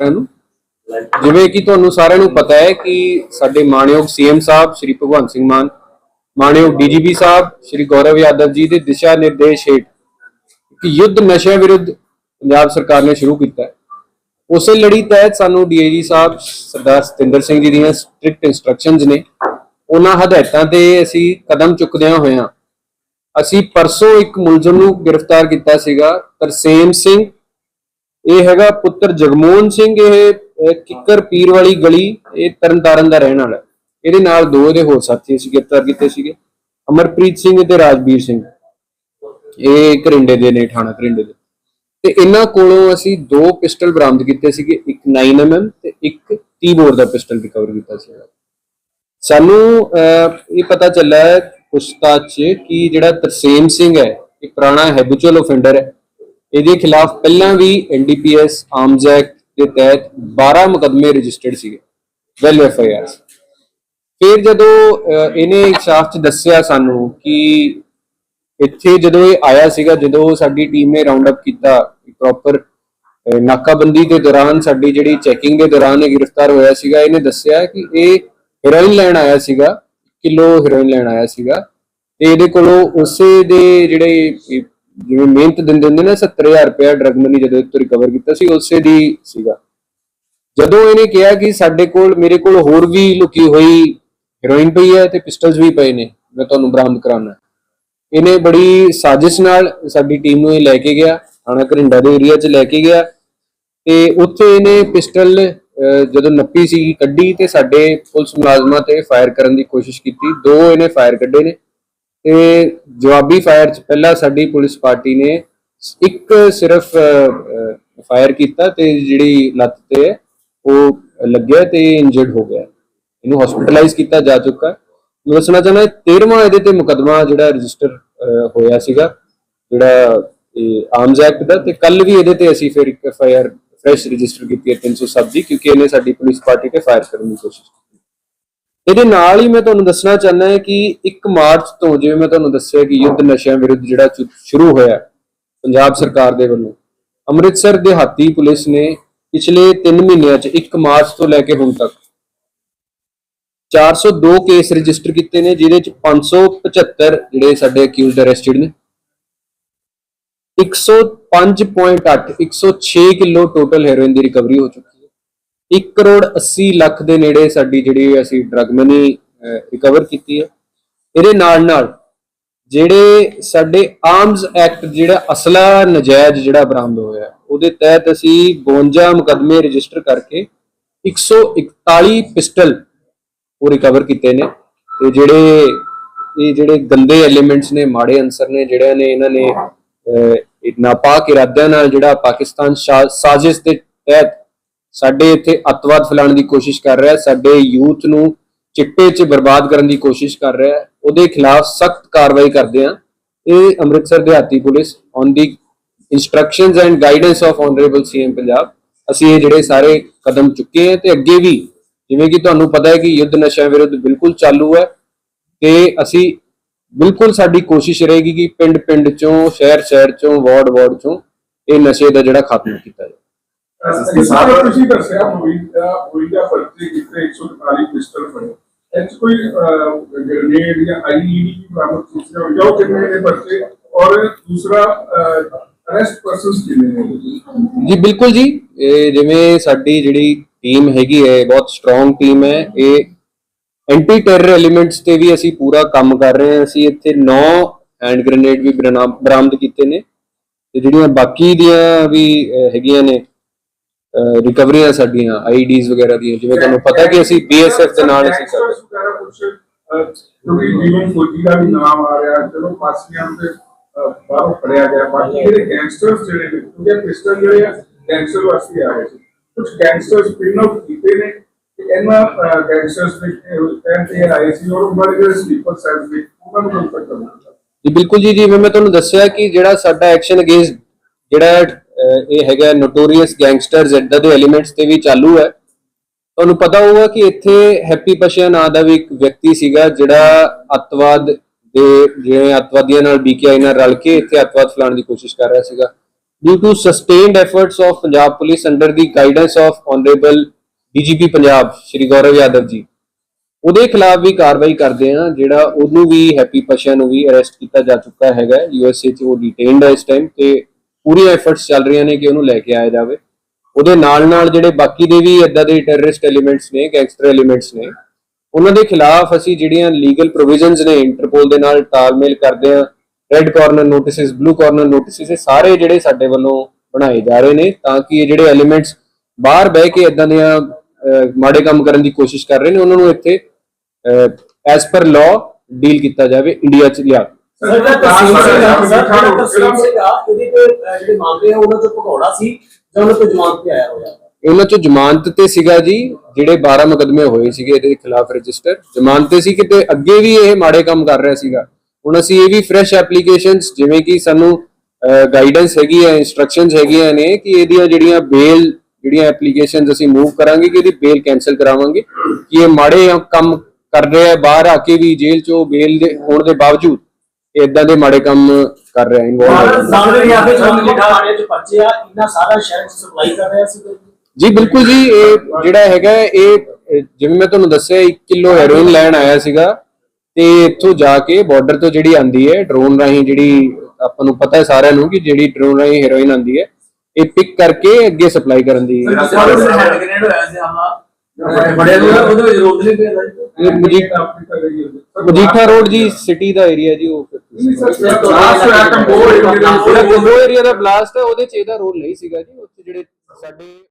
ਸਾਰਿਆਂ ਨੂੰ। ਜਿਵੇਂ ਕਿ ਤੁਹਾਨੂੰ ਸਾਰਿਆਂ ਨੂੰ ਪਤਾ ਹੈ ਕਿ ਸਾਡੇ ਮਾਣਯੋਗ ਸੀਐਮ ਸਾਹਿਬ ਸ਼੍ਰੀ ਭਗਵੰਤ ਸਿੰਘ ਮਾਨ, ਮਾਣਯੋਗ ਡੀਜੀਪੀ ਸਾਹਿਬ ਸ਼੍ਰੀ ਗੌਰਵ ਯਾਦਵ ਜੀ ਦੇ ਦਿਸ਼ਾ ਨਿਰਦੇਸ਼ ਹੇਠ ਇੱਕ ਯੁੱਧ ਨਸ਼ਿਆਂ ਵਿਰੁੱਧ ਪੰਜਾਬ ਸਰਕਾਰ ਨੇ ਸ਼ੁਰੂ ਕੀਤਾ ਹੈ। ਉਸੇ ਲੜੀ ਤਹਿਤ ਸਾਨੂੰ ਡੀਏਜੀ ਸਾਹਿਬ ਸਰਦਾਰ ਸਤਿੰਦਰ ਸਿੰਘ ਜੀ ਦੀਆਂ ਸਟ੍ਰਿਕਟ ਇਨਸਟਰਕਸ਼ਨਸ ਨੇ। ਉਹਨਾਂ ਹਦਾਇਤਾਂ ਤੇ ਅਸੀਂ ਕਦਮ ਚੁੱਕਦਿਆਂ ਹੋਇਆਂ ਅਸੀਂ ਪਰਸੋਂ ਇੱਕ ਮੁਲਜ਼ਮ ਨੂੰ ਗ੍ਰਿਫਤਾਰ ਕੀਤਾ ਸੀਗਾ ਤਰਸੇਮ ਸਿੰਘ ਇਹ ਹੈਗਾ ਪੁੱਤਰ ਜਗਮੋਹਨ ਸਿੰਘ ਇਹ ਕਿੱਕਰ ਪੀਰ ਵਾਲੀ ਗਲੀ ਇਹ ਤਰਨਤਾਰਨ ਦਾ ਰਹਿਣ ਵਾਲਾ। ਇਹਦੇ ਨਾਲ ਦੋ ਇਹਦੇ ਹੋਰ ਸਾਥੀ ਅਸੀਂ ਗ੍ਰਿਫਤਾਰ ਕੀਤੇ ਸੀਗੇ ਅਮਰਪ੍ਰੀਤ ਸਿੰਘ ਤੇ ਰਾਜਵੀਰ ਸਿੰਘ। ਇਹ ਕਰਿੰਡੇ ਦੇ ਨੇ ਥਾਣਾ ਕਰਿੰਡੇ ਦੇ। ਤੇ ਇਹਨਾਂ ਕੋਲੋਂ ਅਸੀਂ ਦੋ ਪਿਸਟਲ ਬਰਾਮਦ ਕੀਤੇ ਸੀਗੇ ਇੱਕ 9mm ਤੇ ਇੱਕ 30 ਬੋਰ ਦਾ ਪਿਸਟਲ ਰਿਕਵਰ ਕੀਤਾ ਸੀਗਾ ਸਾਨੂੰ ਅਹ, ਇਹ ਪਤਾ ਚੱਲਾ ਹੈ 'ਚ ਕਿ ਜਿਹੜਾ ਤਰਸੇਮ ਸਿੰਘ ਹੈ ਇਹ ਪੁਰਾਣਾ ਹੈਬਿਚੁਅਲ ਆਫੈਂਡਰ ਹੈ। ਇਹਦੇ ਖਿਲਾਫ ਪਹਿਲਾਂ ਵੀ ਐਨਡੀਪੀਐਸ ਆਰਮਜ਼ ਐਕਟ ਦੇ ਤਹਿਤ 12 ਮੁਕੱਦਮੇ ਰਜਿਸਟਰਡ ਸੀਗੇ ਵੈਲ ਐਫ ਫਿਰ ਜਦੋਂ ਇਹਨੇ ਇੱਕ ਸ਼ਾਫਟ ਦੱਸਿਆ ਸਾਨੂੰ ਕਿ ਇੱਥੇ ਜਦੋਂ ਇਹ ਆਇਆ ਸੀਗਾ, ਜਦੋਂ ਸਾਡੀ ਟੀਮ ਨੇ ਰਾਉਂਡ ਅਪ ਕੀਤਾ ਪ੍ਰੋਪਰ ਨਾਕਾਬੰਦੀ ਦੇ ਦੌਰਾਨ ਸਾਡੀ ਜਿਹੜੀ ਚੈਕਿੰਗ ਦੇ ਦੌਰਾਨ ਇਹ ਗ੍ਰਿਫਤਾਰ ਹੋਇਆ ਸੀਗਾ, ਇਹਨੇ ਦੱਸਿਆ ਕਿ ਇਹ ਹੈਰੋਇਨ ਲੈਣ ਆਇਆ ਸੀਗਾ, ਕਿਲੋ ਹੈਰੋਇਨ ਲੈਣ ਆਇਆ ਸੀਗਾ। ਤੇ ਇਹਦੇ ਕੋਲੋਂ ਉਸੇ ਦੇ ਜਿਹੜੇ ਜਿਵੇਂ ਮਿਹਨਤ ਦਿੰਦੇ ਹੁੰਦੇ ਨੇ 70000 ਰੁਪਏ ਡਰਗ ਮਨੀ ਜਦੋਂ ਤੋਂ ਰਿਕਵਰ ਕੀਤਾ ਸੀ, ਉਸੇ ਦੀ ਸੀਗਾ। ਜਦੋਂ ਇਹਨੇ ਕਿਹਾ ਕਿ ਸਾਡੇ ਕੋਲ, ਮੇਰੇ ਕੋਲ ਹੋਰ ਵੀ ਲੁਕੀ ਹੋਈ ਹੈਰੋਇਨ ਪਈ ਹੈ ਤੇ ਪਿਸਟਲਸ ਵੀ ਪਏ ਨੇ, ਮੈਂ ਤੁਹਾਨੂੰ ਬਰਾਮਦ ਕਰਾਉਣਾ। ਇਹਨੇ ਬੜੀ ਸਾਜ਼ਿਸ਼ ਨਾਲ ਸਾਡੀ ਟੀਮ ਨੂੰ ਇਹ ਲੈ ਕੇ ਗਿਆ, ਥਾਣਾ ਘਰਿੰਡਾ ਦੇ ਏਰੀਆ 'ਚ ਲੈ ਕੇ ਗਿਆ ਤੇ ਉੱਥੇ ਇਹਨੇ ਪਿਸਟਲ ਜਦੋਂ ਨੱਪੀ ਸੀ ਕੱਢੀ ਤੇ ਸਾਡੇ ਪੁਲਿਸ ਮੁਲਾਜ਼ਮਾਂ ਤੇ ਫਾਇਰ ਕਰਨ ਦੀ ਕੋਸ਼ਿਸ਼ ਕੀਤੀ। ਦੋ ਇਹਨੇ ਫਾਇਰ ਕੱਢੇ ਨੇ। ਤੇ ਜਵਾਬੀ ਫਾਇਰ 'ਚ ਪਹਿਲਾਂ ਸਾਡੀ ਪੁਲਿਸ ਪਾਰਟੀ ਨੇ ਇੱਕ ਸਿਰਫ ਫਾਇਰ ਕੀਤਾ ਤੇ ਜਿਹੜੀ ਲੱਤ ਤੇ ਉਹ ਲੱਗਿਆ ਤੇ ਇੰਜਰਡ ਹੋ ਗਿਆ। ਇਹਨੂੰ ਹਸਪੀਟਲਾਈਜ਼ ਕੀਤਾ ਜਾ ਚੁੱਕਾ ਮੈਂ ਦੱਸਣਾ ਚਾਹੁੰਦਾ 13ਵਾਂ ਇਹਦੇ ਤੇ ਮੁਕਦਮਾ ਜਿਹੜਾ ਰਜਿਸਟਰ ਹੋਇਆ ਸੀਗਾ, ਜਿਹੜਾ ਇਹ ਐਕਟ ਦਾ, ਤੇ ਕੱਲ ਵੀ ਇਹਦੇ ਤੇ ਅਸੀਂ ਫਿਰ ਇੱਕ F I R fresh register ਕੀਤੀ ਹੈ 307 ਦੀ, ਕਿਉਂਕਿ ਇਹਨੇ ਸਾਡੀ ਪੁਲਿਸ ਪਾਰਟੀ ਤੇ ਫਾਇਰ ਕਰਨ ਦੀ ਕੋਸ਼ਿਸ਼ ਕੀਤੀ। ਇਹਦੇ ਨਾਲ ਹੀ ਮੈਂ ਤੁਹਾਨੂੰ ਦੱਸਣਾ ਚਾਹੁੰਦਾ ਹਾਂ ਕਿ 1 ਮਾਰਚ ਤੋਂ ਜਿਵੇਂ ਮੈਂ ਤੁਹਾਨੂੰ ਦੱਸਿਆ ਕਿ ਯੁੱਧ ਨਸ਼ਿਆਂ ਵਿਰੁੱਧ ਜਿਹੜਾ ਸ਼ੁਰੂ ਹੋਇਆ ਪੰਜਾਬ ਸਰਕਾਰ ਦੇ ਵੱਲੋਂ, ਅੰਮ੍ਰਿਤਸਰ ਦਿਹਾਤੀ ਪੁਲਿਸ ਨੇ ਪਿਛਲੇ 3 ਮਹੀਨਿਆਂ 'ਚ 1 ਮਾਰਚ ਤੋਂ ਲੈ ਕੇ ਹੁਣ ਤੱਕ 402 ਕੇਸ ਰਜਿਸਟਰ ਕੀਤੇ ਨੇ, ਜਿਹਦੇ ਚ 575 ਜਿਹੜੇ ਸਾਡੇ ਅਕਿਊਜ਼ਡ ਅਰੈਸਟਡ ਨੇ 105.8 106 ਕਿਲੋ ਟੋਟਲ ਹੈਰੋਇਨ ਦੀ ਰਿਕਵਰੀ ਹੋ ਚੁੱਕੀ 1 ਕਰੋੜ 80 ਲੱਖ ਦੇ ਨੇੜੇ ਸਾਡੀ ਜਿਹੜੀ ਅਸੀਂ ਡਰਗ ਮਨੀ ਰਿਕਵਰ ਕੀਤੀ ਹੈ। ਇਹਦੇ ਨਾਲ ਨਾਲ ਜਿਹੜੇ ਸਾਡੇ ਆਰਮਸ ਐਕਟ ਜਿਹੜਾ ਅਸਲਾ ਨਜਾਇਜ਼ ਜਿਹੜਾ ਬਰਾਮਦ ਹੋਇਆ, ਉਹਦੇ ਤਹਿਤ ਅਸੀਂ 52 ਮੁਕੱਦਮੇ ਰਜਿਸਟਰ ਕਰਕੇ 141 ਪਿਸਟਲ ਉਹ ਰਿਕਵਰ ਕੀਤੇ ਨੇ ਤੇ ਜਿਹੜੇ ਇਹ ਜਿਹੜੇ ਗੰਦੇ ਐਲੀਮੈਂਟਸ ਨੇ, ਮਾੜੇ ਅੰਸਰ ਨੇ, ਜਿਹੜਿਆਂ ਨੇ ਇਹਨਾਂ ਨੇ ਨਾਪਾਕ ਇਰਾਦਿਆਂ ਨਾਲ ਜਿਹੜਾ ਪਾਕਿਸਤਾਨ ਸ਼ਾ- ਸਾਜ਼ਿਸ਼ ਦੇ ਤਹਿਤ ਸਾਡੇ ਇੱਥੇ ਅੱਤਵਾਦ ਫੈਲਾਉਣ ਦੀ ਕੋਸ਼ਿਸ਼ ਕਰ ਰਿਹਾ ਹੈ ਸਾਡੇ ਯੂਥ ਨੂੰ ਚਿੱਟੇ 'ਚ ਬਰਬਾਦ ਕਰਨ ਦੀ ਕੋਸ਼ਿਸ਼ ਕਰ ਰਿਹਾ ਹੈ ਉਹਦੇ ਖਿਲਾਫ ਸਖਤ ਕਾਰਵਾਈ ਕਰਦੇ ਆ ਇਹ ਅੰਮ੍ਰਿਤਸਰ ਦਿਹਾਤੀ police on the instructions and guidance of honourable CM Punjab ਅਸੀਂ ਇਹ ਜਿਹੜੇ ਸਾਰੇ ਕਦਮ ਚੁੱਕੇ ਆ ਤੇ ਅੱਗੇ ਵੀ, ਜਿਵੇਂ ਕਿ ਤੁਹਾਨੂੰ ਪਤਾ ਹੈ ਕਿ ਯੁੱਧ ਨਸ਼ਿਆਂ ਵਿਰੁੱਧ ਬਿਲਕੁਲ ਚਾਲੂ ਹੈ ਤੇ ਅਸੀਂ ਬਿਲਕੁਲ ਸਾਡੀ ਕੋਸ਼ਿਸ਼ ਰਹੇਗੀ ਕਿ ਪਿੰਡ ਪਿੰਡ ਚੋਂ ਸ਼ਹਿਰ ਸ਼ਹਿਰ ਚੋਂ ਵਾਰਡ ਵਾਰਡ ਚੋਂ ਇਹ ਨਸ਼ੇ ਦਾ ਜਿਹੜਾ ਖਾਤਮਾ ਕੀਤਾ ਜਾਵੇ। ਅਸੀਂ ਸਾਰਾ ਤੁਸੀਂ ਦੱਸਿਆ ਹੋਈ ਹੋਈ ਦਾ ਪਰਚੇ ਕਿਤੇ 140 ਪਿਸਟਲ ਫੜੇ। ਇਹ ਕੋਈ ਗ੍ਰੇਨੇਡ ਜਾਂ ਆਈਈਡੀ ਦੀ ਬਰਾਮਦ ਕੀਤੀ ਹੋਈ ਜੋ ਕਿੰਨੇ ਨੇ ਪਰਚੇ ਔਰ ਦੂਸਰਾ ਅਰੈਸਟ ਪਰਸਨਸ ਕਿੰਨੇ ਨੇ? ਜੀ ਬਿਲਕੁਲ ਜੀ। ਇਹ ਜਿਵੇਂ ਸਾਡੀ ਜਿਹੜੀ ਟੀਮ ਹੈਗੀ ਹੈ ਬਹੁਤ ਸਟਰੋਂਗ ਟੀਮ ਹੈ। ਇਹ ਐਂਟੀ ਟੈਰਰ ਐਲੀਮੈਂਟਸ ਤੇ ਵੀ ਅਸੀਂ ਪੂਰਾ ਕੰਮ ਕਰ ਰਹੇ ਹਾਂ। ਅਸੀਂ ਇੱਥੇ 9 ਹੈਂਡ ਗ੍ਰੇਨੇਡ ਵੀ ਬਰਾਮ- ਬਰਾਮਦ ਕੀਤੇ ਨੇ। ਤੇ ਜਿਹੜੀਆਂ ਬਾਕੀ ਦੀਆਂ ਵੀ ਹੈਗੀਆਂ ਨੇ ਰਿਕਵਰੀਆਂ ਸਾਡੀਆਂ ਆਈਡੀਜ਼ ਵਗੈਰਾ ਦੀਆਂ ਜਿਵੇਂ ਤੁਹਾਨੂੰ ਪਤਾ ਕਿ ਅਸੀਂ ਬੀਐਸਐਫ ਦੇ ਨਾਲ ਅਸੀਂ ਕਰ ਰਹੇ Gangsters ਵਗੈਰਾ ਕੁਛ, ਅਹ, ਕਿਉਂਕਿ ਜੀਵਨ ਫੌਜੀ ਦਾ ਵੀ ਨਾਮ ਆ ਰਿਹਾ ਚਲੋ ਪਾਸੀਆਂ ਤੇ ਅਹ, ਬਾਹਰੋਂ ਫੜਿਆ ਗਿਆ ਬਾਕੀ ਜਿਹੜੇ ਗੈਂਗਸਟਰਸ ਜਿਹੜੇ ਨੇ ਕਿਉਂਕਿ ਪਿਸਟਲ ਜਿਹੜੇ ਆ ਗੈਂਗਸਟਰ ਵਾਸਤੇ ਆ ਰਹੇ ਸੀ। ਕੁਝ ਗੈਂਗਸਟਰਸ ਪਿਨ ਆਊਟ ਕੀਤੇ ਨੇ ਕਿ ਇਹਨਾਂ ਗੈਂਗਸਟਰਸ ਨੇ ਟਾਈਮ ਤੇ ਆਏ ਸੀ ਔਰ ਉਹਨਾਂ ਦੇ ਜਿਹੜੇ ਸਲੀਪਰ ਸੈਲਸ ਨੇ ਉਹਨਾਂ ਨੂੰ ਕੰਟਰੋਲ ਕਰਨਾ ਜੀ ਬਿਲਕੁਲ ਜੀ ਜਿਵੇਂ ਮੈਂ ਤੁਹਾਨੂੰ ਦੱਸਿਆ ਕਿ ਜਿਹੜਾ ਸਾਡਾ ਐਕਸ਼ਨ ਅਗੇਂਸਟ ਜਿਹੜਾ ਇਹ ਹੈਗਾ ਨੋਟੋਰੀਅਸ ਗੈਂਗਸਟਰਸ ਇਦਾਂ ਦੇ ਐਲੀਮੈਂਟਸ ਤੇ ਵੀ ਚਾਲੂ ਹੈ। ਤੁਹਾਨੂੰ ਪਤਾ ਹੋਊਗਾ ਕਿ ਇੱਥੇ ਹੈਪੀ ਪਸ਼ਾ ਨਾਂ ਦਾ ਵੀ ਇੱਕ ਵਿਅਕਤੀ ਸੀਗਾ, ਜਿਹੜਾ ਅੱਤਵਾਦ ਦੇ ਜਿਹੜੇ ਅੱਤਵਾਦੀਆਂ ਨਾਲ ਬੀਕੇਆਈ ਨਾਲ ਰਲ ਕੇ ਇੱਥੇ ਅੱਤਵਾਦ ਫੈਲਾਉਣ ਦੀ ਕੋਸ਼ਿਸ਼ ਕਰ ਰਿਹਾ ਸੀਗਾ। due to sustained efforts of Punjab Police under the guidance of Honorable DGP Punjab Shri Gaurav Yadav ji ਉਹਦੇ ਖਿਲਾਫ ਵੀ ਕਾਰਵਾਈ ਕਰਦੇ ਆ ਜਿਹੜਾ ਉਹਨੂੰ ਵੀ ਹੈਪੀ ਪਸ਼ਾ ਨੂੰ ਵੀ ਅਰੈਸਟ ਕੀਤਾ ਜਾ ਚੁੱਕਾ ਹੈਗਾ। ਯੂਐਸਏ ਚ ਉਹ ਡਿਟੇਨਡ ਹੈ ਇਸ ਟਾਈਮ ਤੇ ਪੂਰੀਆਂ ਐਫਰਟਸ ਚੱਲ ਰਹੀਆਂ ਨੇ ਕਿ ਉਹਨੂੰ ਲੈ ਕੇ ਆਇਆ ਜਾਵੇ। ਉਹਦੇ ਨਾਲ ਨਾਲ ਜਿਹੜੇ ਬਾਕੀ ਦੇ ਵੀ ਇਦਾਂ ਦੇ ਟੈਰਰਿਸਟ ਐਲੀਮੈਂਟਸ ਨੇ ਗੈਂਗਸਟਰ ਐਲੀਮੈਂਟਸ ਨੇ, ਉਹਨਾਂ ਦੇ ਖਿਲਾਫ ਅਸੀਂ ਜਿਹੜੀਆਂ ਲੀਗਲ ਪ੍ਰੋਵੀਜ਼ਨਸ ਨੇ ਇੰਟਰਪੋਲ ਦੇ ਨਾਲ ਤਾਲਮੇਲ ਕਰਦੇ ਆ red corner notices blue corner notices ਇਹ ਸਾਰੇ ਜਿਹੜੇ ਸਾਡੇ ਵੱਲੋਂ ਬਣਾਏ ਜਾ ਰਹੇ ਨੇ ਤਾਂ ਕਿ ਇਹ ਜਿਹੜੇ ਐਲੀਮੈਂਟਸ ਬਾਹਰ ਬਹਿ ਕੇ ਇਦਾਂ ਦੀਆਂ ਮਾੜੇ ਕੰਮ ਕਰਨ ਦੀ ਕੋਸ਼ਿਸ਼ ਕਰ ਰਹੇ ਨੇ, ਉਹਨਾਂ ਨੂੰ ਇੱਥੇ ਐਸ ਪਰ ਲਾਅ ਡੀਲ ਕੀਤਾ ਜਾਵੇ ਇੰਡੀਆ ਚ ਲਿਆ ਸਰ ਜਿਹੜਾ ਤਸੀਮ ਸਿੰਘ ਆ ਸਰ ਜਿਹੜਾ ਤਸੀਮ ਸਿੰਘ ਆ ਇਹਦੇ ਤੇ ਅਹ, ਜਿਹੜੇ ਮਾਮਲੇ ਆ ਉਹਨਾਂ ਚੋਂ ਭਗੌੜਾ ਸੀ ਜਾਂ ਉਹਨਾਂ ਤੋਂ ਜ਼ਮਾਨਤ ਤੇ ਆਇਆ ਹੋਇਆ? ਉਹਨਾਂ ਚੋਂ ਜ਼ਮਾਨਤ ਤੇ ਸੀਗਾ ਜੀ ਜਿਹੜੇ 12 ਮੁਕਦਮੇ ਹੋਏ ਸੀਗੇ ਇਹਦੇ ਖਿਲਾਫ ਰਜਿਸਟਰ। ਜ਼ਮਾਨਤ ਤੇ ਸੀ ਕਿਤੇ ਅੱਗੇ ਵੀ ਇਹ ਮਾੜੇ ਕੰਮ ਕਰ ਰਿਹਾ ਸੀਗਾ। ਹੁਣ ਅਸੀਂ ਇਹ ਵੀ ਫਰੈਸ਼ ਐਪਲੀਕੇਸ਼ਨਸ ਜਿਵੇਂ ਕਿ ਸਾਨੂੰ ਗਾਈਡੈਂਸ ਹੈਗੀ ਹੈ ਇਨਸਟਰਕਸ਼ਨਸ ਹੈਗੀਆਂ ਨੇ ਕਿ ਇਹਦੀਆਂ ਜਿਹੜੀਆਂ ਬੇਲ ਜਿਹੜੀਆਂ ਐਪਲੀਕੇਸ਼ਨਸ ਅਸੀਂ ਮੂਵ ਕਰਾਂਗੇ ਕਿ ਇਹਦੀ ਬੇਲ ਕੈਨਸਲ ਕਰਾਵਾਂਗੇ। ਕਿ ਇਹ ਮਾੜੇ ਕੰਮ ਕਰ ਰਿਹਾ ਹੈ ਬਾਹਰ ਆ ਕੇ ਵੀ ਜੇਲ੍ਹ ਚੋਂ ਬੇਲ ਦੇ ਹੋਣ ਦੇ ਬਾਵਜੂਦ। ਇਦਾਂ ਦੇ ਮਾੜੇ ਕੰਮ ਕਰ ਰਿਹਾ ਇਨਵੋਲਵ ਸਾਹਮਣੇ ਵੀ ਆਕੇ ਜੋ ਮਿਠਾਣੇ ਚ ਬੱਚੇ ਆ ਇੰਨਾ ਸਾਰਾ ਸ਼ਹਿਰ ਚ ਸਪਲਾਈ ਕਰ ਰਿਹਾ ਸੀ ਜੀ ਬਿਲਕੁਲ ਜੀ ਇਹ ਜਿਹੜਾ ਹੈਗਾ ਇਹ ਜਿਵੇਂ ਮੈਂ ਤੁਹਾਨੂੰ ਦੱਸਿਆ 1 ਕਿਲੋ ਹੈਰੋਇਨ ਲੈਣ ਆਇਆ ਸੀਗਾ ਤੇ ਇੱਥੋਂ ਜਾ ਕੇ ਬਾਰਡਰ ਤੋਂ ਜਿਹੜੀ ਆਂਦੀ ਹੈ ਡਰੋਨ ਰਾਹੀਂ ਜਿਹੜੀ ਆਪਾਂ ਨੂੰ ਪਤਾ ਹੈ ਸਾਰਿਆਂ ਨੂੰ ਕਿ ਜਿਹੜੀ ਡਰੋਨ ਰਾਹੀਂ ਹੈਰੋਇਨ ਆਂਦੀ ਹੈ ਇਹ ਪਿਕ ਕਰਕੇ ਅੱਗੇ ਸਪਲਾਈ ਕਰਨ ਦੀ ਹੈਂਡ ਗ੍ਰੇਨੇਡ ਹੋਇਆ ਸੀ ਹਮਲਾ ਬੜੇ ਨੂੰ ਉਹਦੇ ਵਿੱਚ ਰੋਕ ਨਹੀਂ ਪਿਆ ਇਹ ਮਜੀਠਾ ਮਜੀਠਾ ਰੋਡ ਜੀ ਸਿਟੀ ਦਾ ਏਰੀਆ ਜੀ ਉਹ ਜਿਹੜਾ ਗੋਗੋ ਏਰੀਆ ਦਾ ਬਲਾਸਟ ਹੈ ਉਹਦੇ ਚ ਇਹਦਾ ਰੋਲ ਨਹੀਂ ਸੀਗਾ ਜੀ। ਉੱਥੇ ਜਿਹੜੇ ਸਾਡੇ